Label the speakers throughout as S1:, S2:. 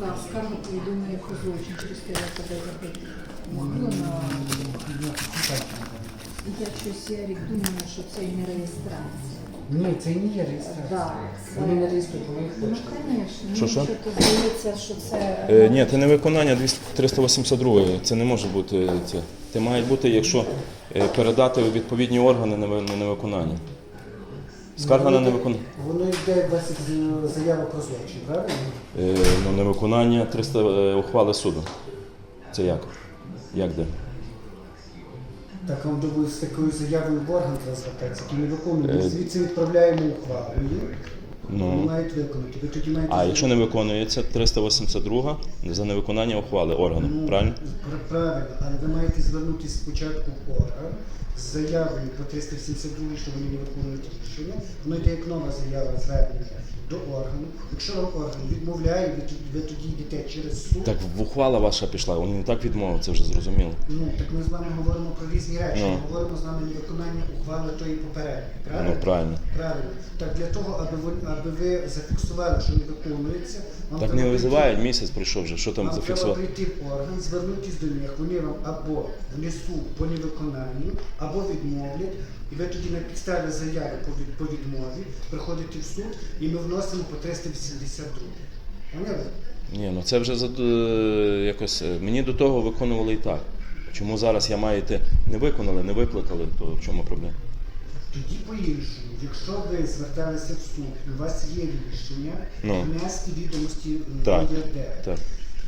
S1: Так, скарга повідомлення про злочин через те, я на... Я щось, Ярик, думаю, що це і не реєстрація.
S2: Ні, це не є реєстрація.
S1: Так, це-
S2: Вони не реєструють, вони їх
S1: Ну,
S2: хочуть.
S1: звісно.
S3: Що, що?
S1: То здається, що це...
S3: Е, ні, це не виконання 200 382. Це не може бути це. Це має бути, якщо е, передати у відповідні органи на ви- на невиконання. Скарга на невиконання.
S2: Воно йде 20 з- про злочин, правильно?
S3: Е, ну, невиконання 300 е, ухвали суду. Це як? Як де?
S2: Так вам думаю, з такою заявою в орган треба звертатися, то не виконує.
S3: Е,
S2: Ми звідси відправляємо ухвалу.
S3: Ну.
S2: Мають виконати. Ви тоді маєте
S3: А якщо не виконується 382 за невиконання ухвали органу,
S2: Ну,
S3: правильно?
S2: пр- Правильно, але ви маєте звернутися спочатку в орган з заявою по 372, що вони не виконують рішення. Воно йде як нова заява звернення до органу. Якщо вам орган відмовляє, ви, тоді- ви тоді йдете через суд.
S3: Так в ухвала ваша пішла, вони не так відмовили, це вже зрозуміло.
S2: Ну так ми з вами говоримо про різні речі.
S3: Ну.
S2: Ми говоримо з вами не виконання ухвали тої попередньої. Правильно?
S3: Ну правильно.
S2: Правильно. Так для того, аби ви аби ви зафіксували, що не виконується, вам
S3: Так
S2: треба
S3: не
S2: прийти-
S3: визивають, місяць прийшов вже, що там
S2: Вам треба
S3: зафіксувати?
S2: прийти в орган, звернутися до них, вони вам або внесуть по невиконанню, або відмовлять, і ви тоді на підставі заяви по, від, по відмові приходите в суд, і ми вносимо по 382. Поняли?
S3: Ні, ну це вже за е, якось. е, Мені до того виконували і так. Чому зараз я маю йти? Не виконали, не викликали, то в чому проблема?
S2: Тоді по-іншому, якщо ви зверталися в суд, і у вас є рішення,
S3: Ну.
S2: внести відомості в
S3: Так,
S2: ЄРДР.
S3: Так.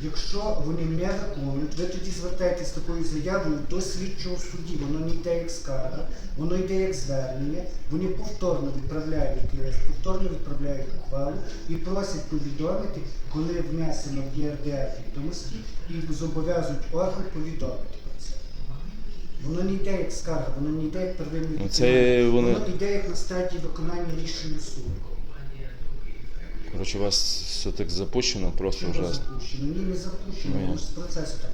S2: Якщо вони не виконують, ви тоді звертаєтесь з такою заявою до слідчого судді. Воно не йде як скарга, воно йде як звернення. Вони повторно відправляють лист, повторно відправляють ухвалу і просять повідомити, коли внесено в ЄРДР відомості, і зобов'язують орган повідомити. Воно не йде як скарга, воно не йде як первинний
S3: Ну, це
S2: документ.
S3: вони-
S2: Воно йде як на стадії виконання рішення суду.
S3: Коротше, у вас все так запущено, просто ужасно.
S2: запущено? Ні, не запущено,
S3: я-
S2: воно ж з процесу так.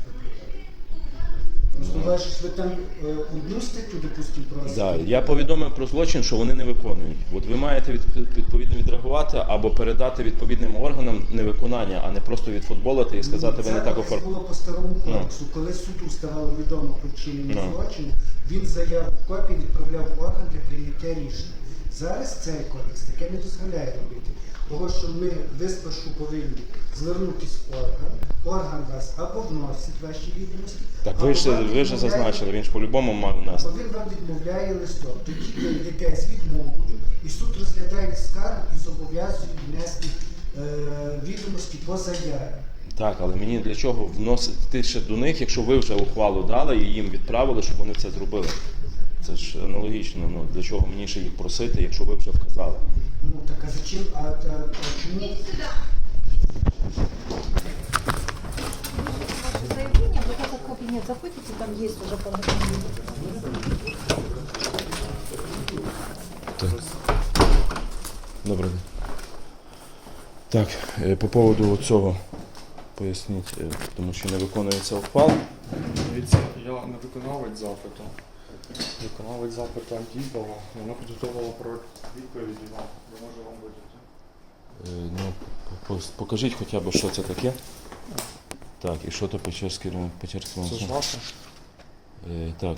S2: Бачиш, ви там е, одну статтю, допустимо, про
S3: Да, я повідомив про злочин, що вони не виконують. От ви маєте від- відповідно відреагувати або передати відповідним органам невиконання, а не просто відфутболити і сказати, ви не так оформили.
S2: було по старому кодексу. Коли суду ставало відомо про вчинення
S3: Ну.
S2: злочину, він заяву копії відправляв в орган для прийняття рішення. Зараз цей кодекс таке не дозволяє робити. Того, що ми ви спершу повинні звернутися в орган, орган вас або вносить ваші відомості.
S3: Так ви ж ви ж зазначили, він ж по-любому мав внести.
S2: Бо він вам відмовляє листом. Тоді ви йдете відмовою, і суд розглядає скаргу і зобов'язує внести е, відомості по заяві.
S3: Так, але мені для чого вносити ще до них, якщо ви вже ухвалу дали і їм відправили, щоб вони це зробили. Це ж аналогічно. Ну для чого мені ще їх просити, якщо ви вже вказали?
S2: Ну так а зачем? А, а, а чому?
S1: Ваше заявление, вот этот кабинет заходите, там есть уже подготовление.
S3: Добрий день. Так, е, по поводу цього поясніть, е, тому що не виконується ухвала.
S4: Дивіться, я не виконавець запиту. Виконавець запиту Антіпова. Вона підготувала проект відповіді вам. Я можу вам видати.
S3: Е, Ну, по- по- покажіть хоча б, що це таке. Так, і що то Печерський район, Печерський
S4: Це ж
S3: район.
S4: ваше?
S3: Е, Так.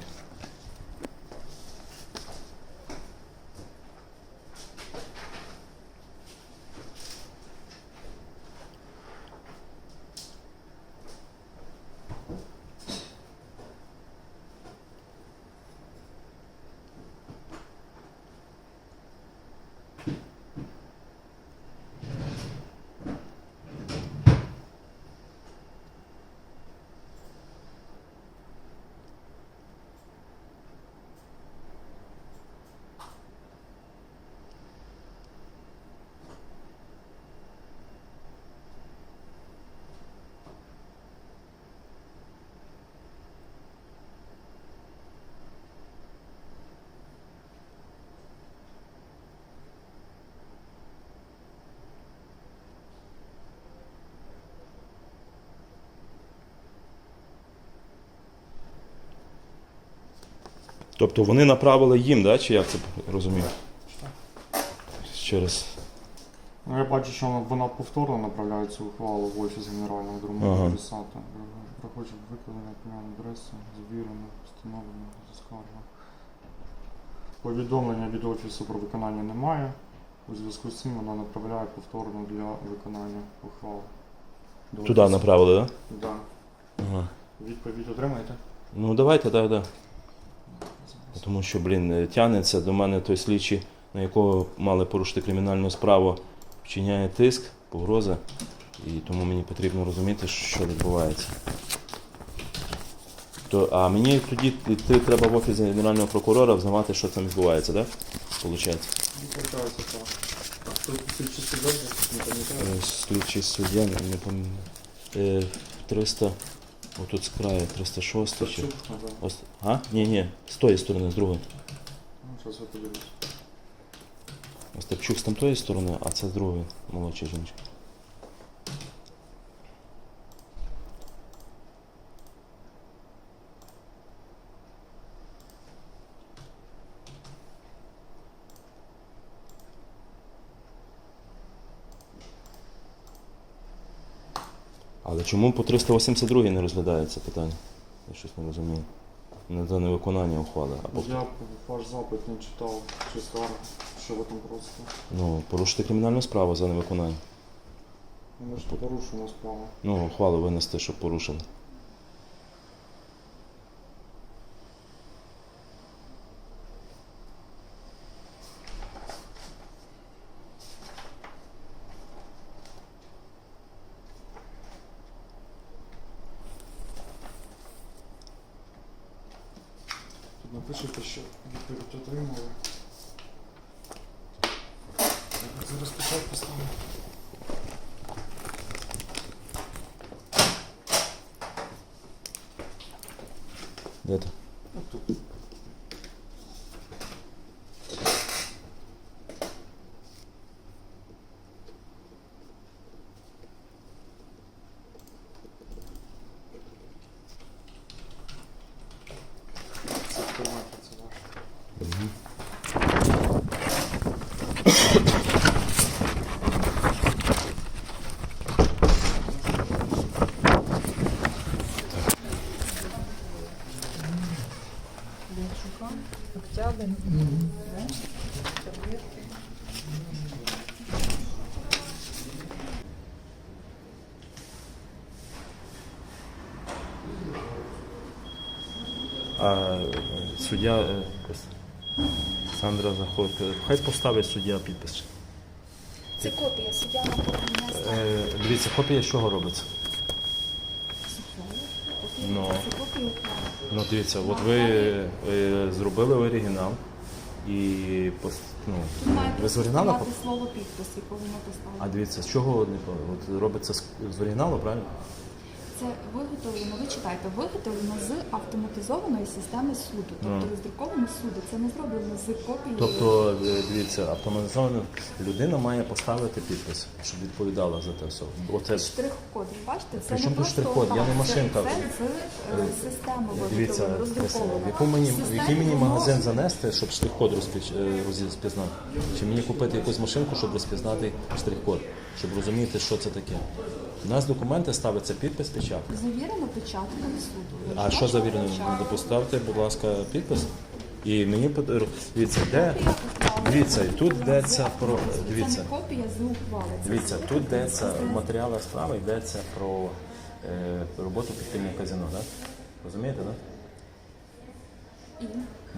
S3: Тобто вони направили їм, да? чи як це розумію? Ще раз.
S4: Ну, я бачу, що вона, повторно направляє цю ухвалу в офіс генерального
S3: ага.
S4: адресата. Прохоче викладення певної адреси, завірено, встановлено, скарга. Повідомлення від офісу про виконання немає. У зв'язку з цим вона направляє повторно для виконання ухвали. До
S3: Туди
S4: офісу.
S3: направили, так?
S4: Да.
S3: Да? Ага.
S4: Відповідь отримаєте?
S3: Ну давайте, так, так. Тому що, блін, е, тягнеться до мене той слідчий, на якого мали порушити кримінальну справу, вчиняє тиск, погрози. І тому мені потрібно розуміти, що відбувається. То, а мені тоді йти треба в офіс генерального прокурора взнавати, що там відбувається, так? Получається. Е, Слідчий суддя, не пам'ятаю. Е, 300, отут з краю, 306 чи.
S4: Шевчук, ага.
S3: Ос- А? Ні, ні, з тої сторони, з другої.
S4: Ну, зараз я подивлюсь.
S3: Остапчук з тамтої сторони, а це з другої молодша жіночка. Але чому по 382 не розглядається питання? Я щось не розумію. Не за невиконання ухвали. Або
S4: Я ваш запит не читав, чи скарг, що ви там просто.
S3: ну, порушити кримінальну справу за невиконання.
S4: Ми ж порушуємо справу.
S3: Ну, ухвалу винести, щоб порушили.
S4: Тут напишете, що відповідь отримали. Так, Зараз печать поставлю.
S3: Де ти?
S4: Отут. Це тримайте, це ваше.
S1: Октябрь.
S3: А суддя е, Сандра заходить. Хай поставить суддя підпис.
S5: Це копія, суддя нам принесла.
S3: Е, дивіться, копія з чого робиться? Ну. Ну, дивіться, от ви е, зробили оригінал і пос- ну, ви з оригіналу?
S5: слово підпис, якого ми
S3: А
S5: поставили.
S3: дивіться, з чого не по- от робиться з, з оригіналу, правильно?
S5: Це виготовлено, ви читайте, виготовлено з автоматизованої системи суду. Тобто
S3: Ну.
S5: роздруковано суду. Це не зроблено з копією.
S3: Тобто, е, дивіться, автоматизована людина має поставити підпис, щоб відповідала за те все. Оце
S5: Штрих-код, бачите, це
S3: При
S5: не
S3: тут
S5: просто
S3: штрих-код? Я
S5: так,
S3: не машинка.
S5: Це, це з е, системи
S3: Дивіться,
S5: виготовлено, роздруковано.
S3: в яку мені, в який мені магазин занести, щоб штрих-код розпіч- е, розпізнати? Чи мені купити якусь машинку, щоб розпізнати штрих-код, щоб розуміти, що це таке? У нас документи ставиться підпис, печатка.
S5: Завірено печатками суду.
S3: А що завірено? Поставте, будь ласка, підпис. І мені под- дивіться, де дивіться, і тут йдеться про
S5: Це
S3: дивіться.
S5: не копія з ухвали. це
S3: Дивіться, тут йдеться в матеріалах справи йдеться про е, роботу підпільного казино, так? Розумієте, так?
S5: І?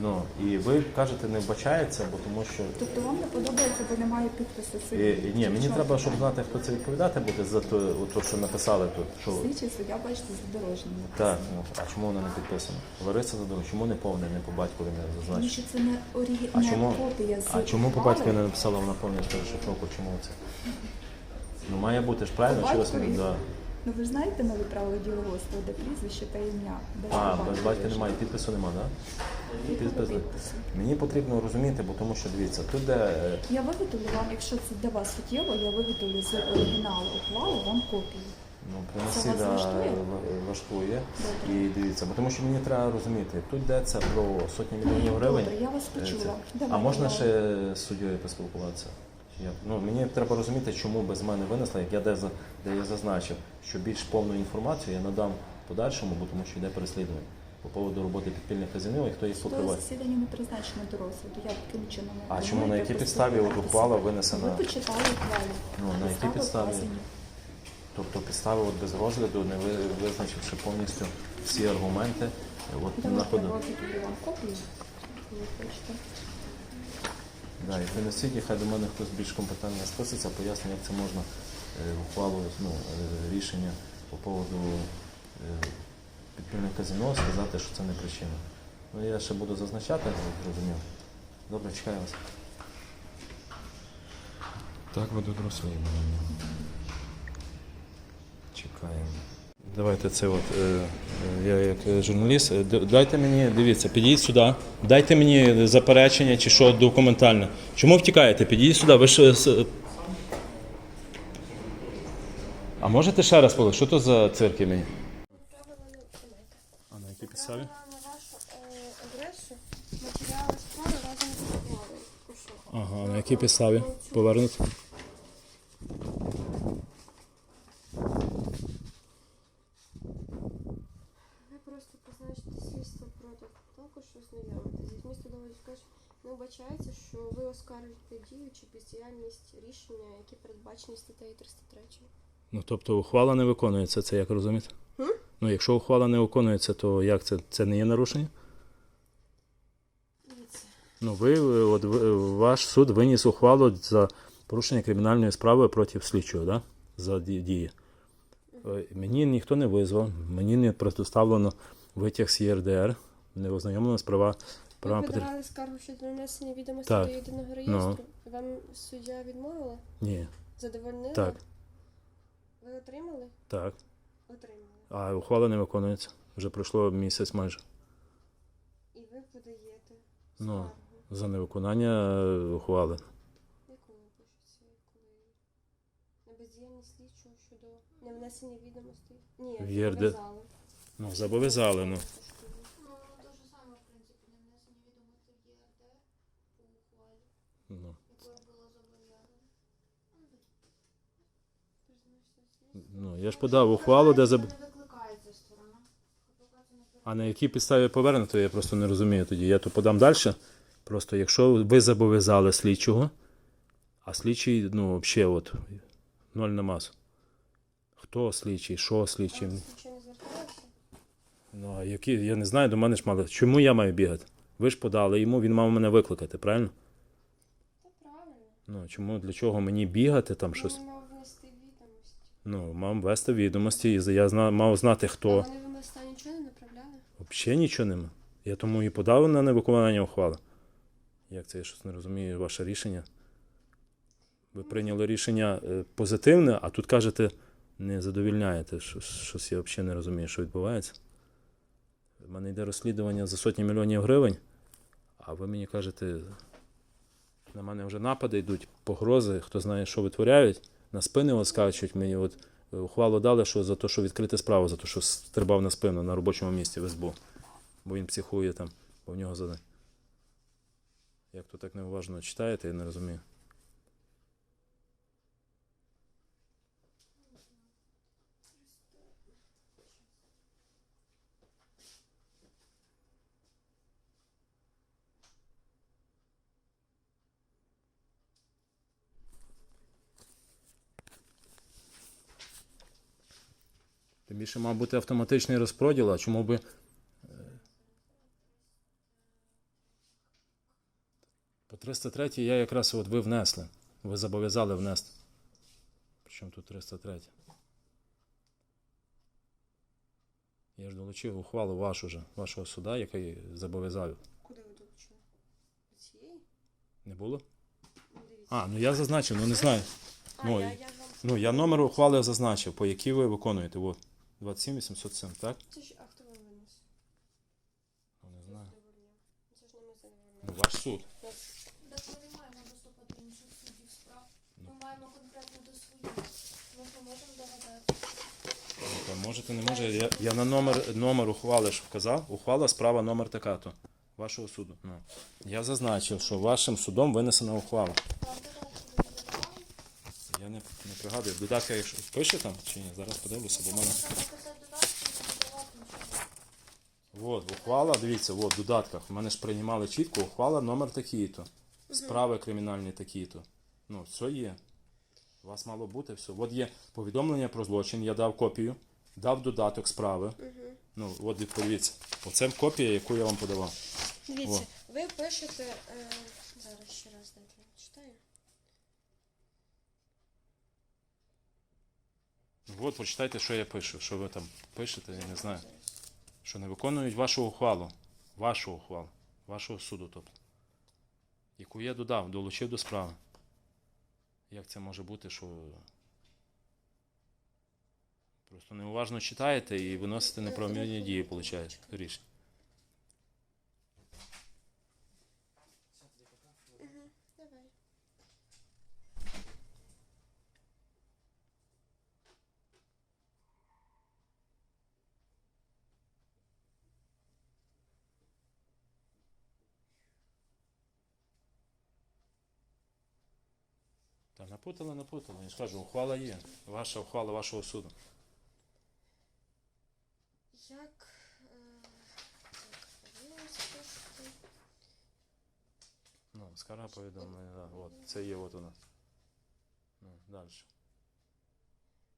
S3: Ну і ви кажете, не вбачається, бо тому що
S5: Тобто вам не подобається, бо немає підпису судді?
S3: і, і, ні, мені треба, щоб знати, хто це відповідати буде за то що написали тут. Що
S5: Слідчий суддя, бачите, задорожній.
S3: так, ну а чому воно не підписано? Лариса задумала, чому не повне, не по батькові не
S5: Тому що це не
S3: А
S5: оригінальна
S3: чому,
S5: копія з
S3: а чому по батькові не написала вона повністю розшифровку? Чому це? Ну має бути ж правильно, чи ви да.
S5: Ну ви ж знаєте нові правила діловодства, де прізвище та ім'я. Без
S3: А, без батька немає, підпису немає, так? Підпис. Мені потрібно розуміти, бо тому що дивіться, тут де е,
S5: Я виготовлю вам, якщо це для вас суттєво, я виготовлю з оригіналу ухвали вам копію.
S3: ну,
S5: Це
S3: принеси
S5: вас
S3: да,
S5: влаштує?
S3: в- влаштує.
S5: Добре.
S3: І дивіться, бо тому що мені треба розуміти, тут йдеться про сотні мільйонів гривень.
S5: Добре, я вас
S3: Е,
S5: почула.
S3: А можна ще з суддєю поспілкуватися? Як? Ну, мені треба розуміти, чому без мене винесли, як я де, де я зазначив, що більш повну інформацію я надам подальшому, бо тому що йде переслідування по поводу роботи підпільних казінів і хто їх покриває.
S5: засідання не призначено до розгляду. Я таким чином не
S3: А чому, на якій підставі от ухвала
S5: Ви
S3: винесена?
S5: почитали ухвалу.
S3: Ну, на якій підставі?
S5: вказані.
S3: Тобто підстави от без розгляду, не ви- визначивши повністю всі аргументи, от
S5: Давайте
S3: находу.
S5: я вам копію, коли хочете.
S3: Да, і принесіть, і хай до мене хтось більш компетентно списиться, пояснює, як це можна е, ухвалу ну, е, рішення по поводу е, підпільного казино сказати, що це не причина. Ну я ще буду зазначати, зрозумів. Добре, чекаю вас. Так, веду розслідування. Чекаємо. Давайте це от е, е, я як е, журналіст. Дайте мені, дивіться, підійдіть сюди. Дайте мені заперечення чи що документальне. Чому втікаєте? Підійдіть сюди. Ви ж. А можете ще раз сказати, що то за цирки мені? А на якій підставі? Ага, на якій підставі? Повернути.
S6: Ви просто призначите слідство проти також ознайомитися. Зміст судової скаже, не вбачається, що ви оскаржуєте дію чи бездіяльність рішення, які передбачені статтею 303.
S3: Ну тобто ухвала не виконується, це як розуміти?
S6: М?
S3: Ну, якщо ухвала не виконується, то як це? Це не є нарушення?
S6: Дивіться.
S3: Ну, ви, от, ви- ваш суд виніс ухвалу за порушення кримінальної справи проти слідчого, да? за ді- дії. Е, Мені ніхто не визвав, мені не предоставлено витяг з ЄРДР, не ознайомлено з права.
S6: Ви
S3: права
S6: подавали скаргу щодо внесення відомостей
S3: Так.
S6: до єдиного
S3: Ну.
S6: реєстру. Вам суддя відмовила?
S3: Ні,
S6: Задовольнила?
S3: Так.
S6: Ви отримали?
S3: так.
S6: Отримали.
S3: А ухвала не виконується. Вже пройшло місяць майже.
S6: І ви подаєте
S3: Ну.
S6: скаргу.
S3: За невиконання е, ухвали.
S6: Яку ви пишеться, коли на бездіяльність слідчого щодо невнесення відомостей? Ні,
S3: В ЄРД.
S6: зобов'язали.
S3: Ну, зобов'язали, ну.
S6: Ну, то ж саме, в принципі, не внесення відомостей в ЄРД по ухвалі,
S3: ну.
S6: якою було зобов'язано.
S3: Ну, я ж подав ухвалу, де заб...
S6: Викликається сторона.
S3: А на якій підставі повернуто, я просто не розумію тоді. Я то подам далі. Просто якщо ви зобов'язали слідчого, а слідчий, ну, взагалі, от, ноль на масу. Хто слідчий, що слідчий? Ну, а які, я не знаю, до мене ж мали. Чому я маю бігати? Ви ж подали йому, він мав мене викликати, правильно?
S6: Та правильно.
S3: Ну, чому, для чого мені бігати там щось? Ну, мав вести відомості, і я зна, мав знати, хто.
S6: вони вам листа нічого не направляли?
S3: Взагалі нічого нема. Я тому і подав на невиконання ухвали. Як це я щось не розумію, ваше рішення? Ви прийняли рішення е, позитивне, а тут кажете, не задовільняєте. Щось я взагалі не розумію, що відбувається. У мене йде розслідування за сотні мільйонів гривень, а ви мені кажете, на мене вже напади йдуть, погрози, хто знає, що витворяють, на спини скачуть мені. От е, ухвалу дали, що за те, що відкрити справу, за те, що стрибав на спину на робочому місці в СБУ. Бо він психує там, бо в нього задань. Як то так неуважно читаєте, я не розумію. Тим більше мав бути автоматичний розподіл, а чому би. е, По 303 я якраз от ви внесли. Ви зобов'язали внести. Причому тут 303? Я ж долучив ухвалу вашу же, вашого суда, який зобов'язав.
S6: Куди ви долучили? До цієї?
S3: Не було?
S6: Ну,
S3: А, ну я зазначив, ну не знаю.
S6: А,
S3: ну,
S6: я, я.
S3: Ну, я номер ухвали зазначив, по якій ви виконуєте. От, 27 807, так?
S6: Це ж а хто вам винес?
S3: Ну, не знаю.
S6: Це ж не ми
S3: Ну,
S6: задовольняємо.
S3: ваш суд.
S6: Так ми не маємо доступу до інших судів справ. Ми маємо конкретно до своїх. Ми не можемо догадати.
S3: Та можете, не може. Я, я на номер, номер ухвали ж вказав. Ухвала, справа номер така то. Вашого суду. Ну. Я зазначив, що вашим судом винесена ухвала. Я не, не пригадую. В додатках, якщо пише там чи ні, зараз подивлюся, бо в мене. От, ухвала, дивіться, от, в додатках. В мене ж приймали чітко, ухвала номер такий-то. Справи кримінальні такі-то. Ну, все є. У вас мало бути все. От є повідомлення про злочин, я дав копію, дав додаток справи. Ну, от відповідь. Оце копія, яку я вам подавав.
S6: Дивіться, ви пишете. Е, зараз ще раз дайте я читаю.
S3: От, прочитайте, що я пишу. Що ви там пишете, я не знаю. Що не виконують вашу ухвалу. Вашу ухвалу. Вашого суду, тобто. Яку я додав, долучив до справи. Як це може бути, що. Просто неуважно читаєте і виносите неправомірні дії, виходить, рішення. Та напутали, напутали. Я скажу, ухвала є. Ваша ухвала вашого суду.
S6: Як. Е, так.
S3: Ну, скара повідомлення, да, от. Це є от вона. Ну, далі.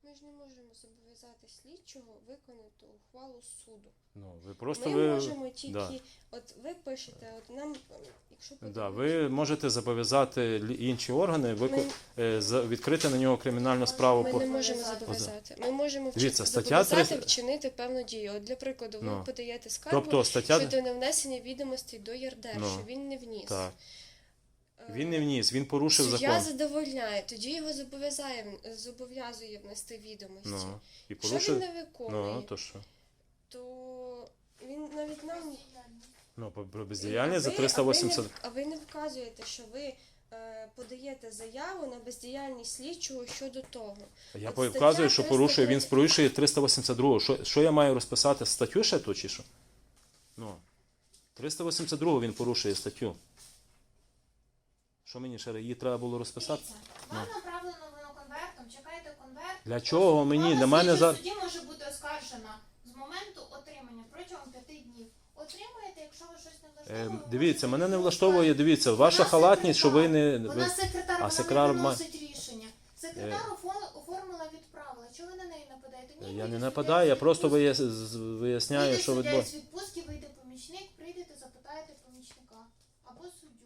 S6: Ми ж не можемо зобов'язати слідчого виконати ухвалу суду.
S3: Ну, ви просто
S6: ми
S3: ви.
S6: можемо тільки,
S3: да.
S6: от ви пишете, от нам, е, якщо
S3: Да, ви можете зобов'язати інші органи вику... е, за- відкрити на нього кримінальну справу.
S6: ми
S3: по...
S6: не можемо зобов'язати. Ми можемо
S3: Дивіться, стаття
S6: зобов'язати вчинити певну дію. От, для прикладу, ви
S3: Ну.
S6: подаєте скаргу
S3: Тобто стаття.
S6: щодо невнесення відомостей до ЄРДР,
S3: Ну.
S6: що він не вніс.
S3: Так. Він не вніс, він порушив
S6: Суддя
S3: закон.
S6: задовольняє, тоді його зобов'язає, зобов'язує внести відомості.
S3: Ну, і порушив.
S6: він не виконує,
S3: Ну, то що?
S6: то він навіть нам
S3: Ну, про бездіяльність за
S6: А ви-
S3: 380.
S6: А ви, не, а ви не вказуєте, що ви е, подаєте заяву на бездіяльність слідчого щодо того.
S3: Я
S6: От
S3: вказую, що порушує, він порушує 382. Що, що я маю розписати? Статтю ще ту чи що? Ну, 382 він порушує статтю. Що мені ще її треба було розписати?
S7: Вам направлено воно конвертом, чекайте конверт.
S3: Для чого мені? Для мене за-
S7: судді може бути оскаржена з моменту отримання протягом п'яти днів. Отримаєте, якщо ви щось не влаштовує.
S3: Е, дивіться, мене не влаштовує, дивіться, ваша
S7: Вона
S3: халатність, що ви не.
S7: Вона секретар,
S3: а
S7: вона
S3: секретар
S7: не виносить рішення. Секретар офо- оформила відправила. Чого ви на неї нападаєте? Ні,
S3: Я не нападаю, я просто виясняю, що відбувається.
S7: з відпустки, вийде помічник, прийдете, запитаєте помічника. Або суддю.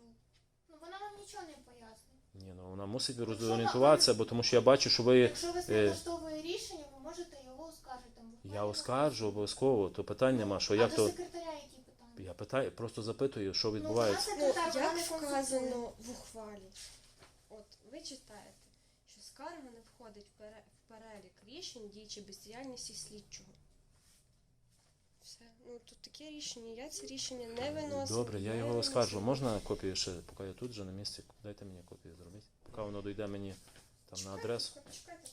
S7: Ну вона вам нічого не пояснить.
S3: Ні, ну вона мусить розорієнтуватися, бо тому що я бачу, що ви.
S7: Якщо вас не
S3: е,
S7: влаштовує рішення, ви можете його оскаржити.
S3: Я оскаржу обов'язково, то питань нема, що
S7: а
S3: як
S7: до
S3: то.
S7: секретаря які питання?
S3: Я питаю, просто запитую, що
S7: Ну,
S3: відбувається.
S7: вона
S6: Ну,
S7: секретар, вона
S6: як
S7: не консультує.
S6: вказано в ухвалі, от ви читаєте, що скарга не входить в пере- в перелік рішень дій чи бездіяльності слідчого. Все. Ну тут таке рішення. Я це рішення не виносила.
S3: Добре, я його оскаржу. Можна копію ще, поки я тут вже на місці. Дайте мені копію зробити. Поки воно дійде мені там на адресу.
S7: Почекайте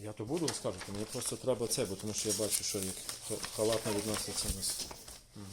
S7: я
S3: то буду оскаржувати, мені просто треба це, бо тому що я бачу, що як ха- халатно відноситься нас. Угу.